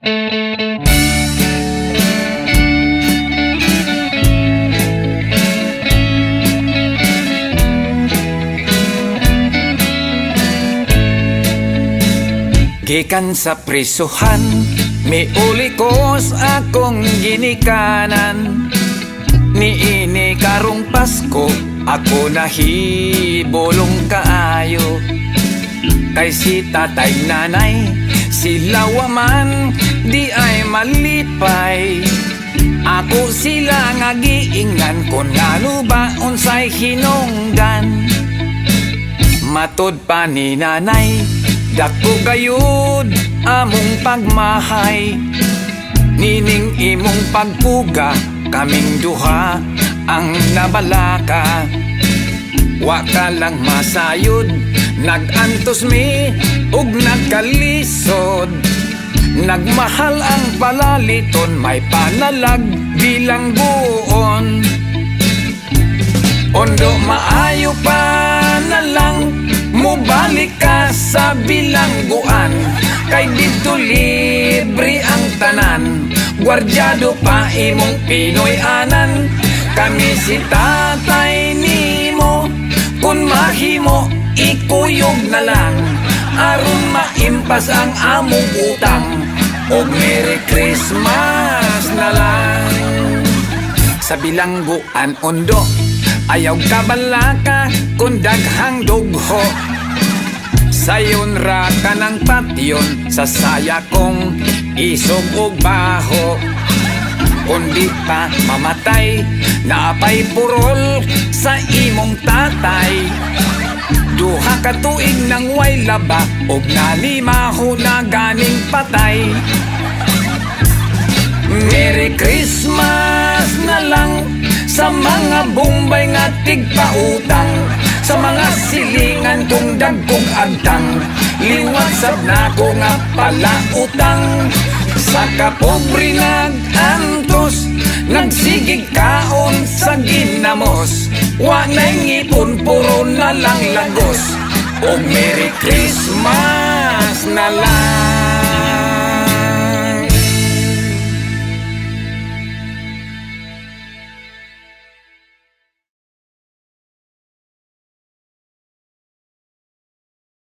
Gikan sa prisuhan, may uli ko akong ginikanan. Niini karong Pasko, ako nahibolong kaayo. Kay si tatay nanay, sila waman, malipay. Ako sila nga giingan kung ngano ba unsay hinungdan. Matod pa ni nanay Dako gayud among pagmahay Nining imong pagpuga Kaming duha ang nabalaka Wa ka lang masayod Nagantos mi ug nagkalisod Nagmahal ang palaliton May panalag bilang buon. Ondo maayo pa na lang Mubalik ka sa bilangguan. Kay dito libre ang tanan Gwardyado pa imong Pinoy anan. Kami si tatay nimo Kung mahimo ikuyog na lang Aron maimpas ang among utang. O Merry Christmas na lang. Sa bilangguan undo. Ayaw ka balaka kung daghang dugho. Sayon ra ka ng patyon Sa saya kong isog ug baho. Kundi pa mamatay Naapay purol sa imong tatay Duha ka tuig nang way laba Og nalimaho na ganing patay. Merry Christmas na lang sa mga bumbay nga tigpautang sa mga silingan kong dagkong agtang. Liwat sab na ko nga palautang sa kapobre nagantos nagsigig kaon sa ginamos wa na'y ngipon puro na lang lagos. Og Merry Christmas